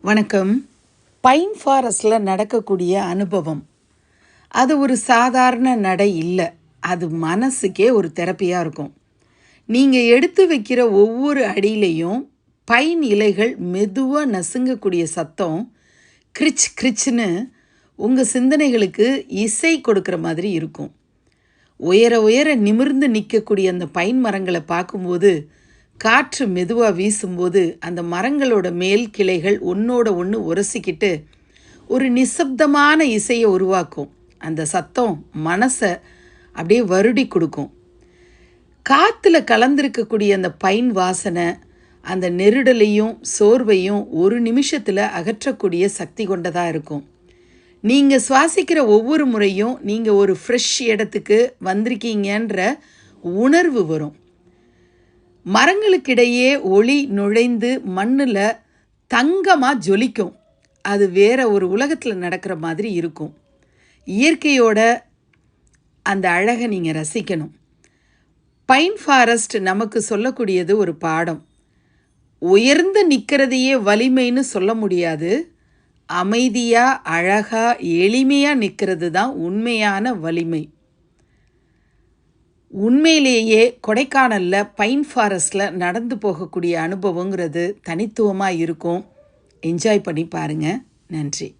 வணக்கம். பைன் ஃபாரஸ்டில் நடக்கக்கூடிய அனுபவம். அது ஒரு சாதாரண நடை இல்லை. அது மனசுக்கே ஒரு தெரப்பியாக இருக்கும். நீங்கள் எடுத்து வைக்கிற ஒவ்வொரு அடியிலையும் பைன் இலைகள் மெதுவாக நசுங்கக்கூடிய சத்தம் கிரிச் கிரிச்னு உங்கள் சிந்தனைகளுக்கு இசை கொடுக்குற மாதிரி இருக்கும். உயர உயர நிமிர்ந்து நிற்கக்கூடிய அந்த பைன் மரங்களை பார்க்கும்போது காற்று மெதுவாக வீசும்போது அந்த மரங்களோட மேல் கிளைகள் ஒன்றோட ஒன்று உரசிக்கிட்டு ஒரு நிசப்தமான இசையை உருவாக்கும். அந்த சத்தம் மனசை அப்படியே வருடி கொடுக்கும். காற்றுல கலந்திருக்கக்கூடிய அந்த பைன் வாசனை அந்த நெருடலையும் சோர்வையும் ஒரு நிமிஷத்தில் அகற்றக்கூடிய சக்தி கொண்டதாக இருக்கும். நீங்கள் சுவாசிக்கிற ஒவ்வொரு முறையும் நீங்கள் ஒரு ஃப்ரெஷ் இடத்துக்கு வந்திருக்கீங்கன்ற உணர்வு வரும். மரங்களுக்கிடையே ஒளி நுழைந்து மண்ணில் தங்கமாக ஜொலிக்கும். அது வேற ஒரு உலகத்தில் நடக்கிற மாதிரி இருக்கும். இயற்கையோட அந்த அழகை நீங்கள் ரசிக்கணும். பைன் ஃபாரஸ்ட் நமக்கு சொல்லக்கூடியது ஒரு பாடம். உயர்ந்து நிற்கிறதையே வலிமைன்னு சொல்ல முடியாது. அமைதியாக அழகாக எளிமையாக நிற்கிறது தான் உண்மையான வலிமை. உண்மையிலேயே கொடைக்கானலில் பைன் ஃபாரஸ்டில் நடந்து போகக்கூடிய அனுபவங்கிறது தனித்துவமாக இருக்கும். என்ஜாய் பண்ணி பாருங்கள் நன்றி.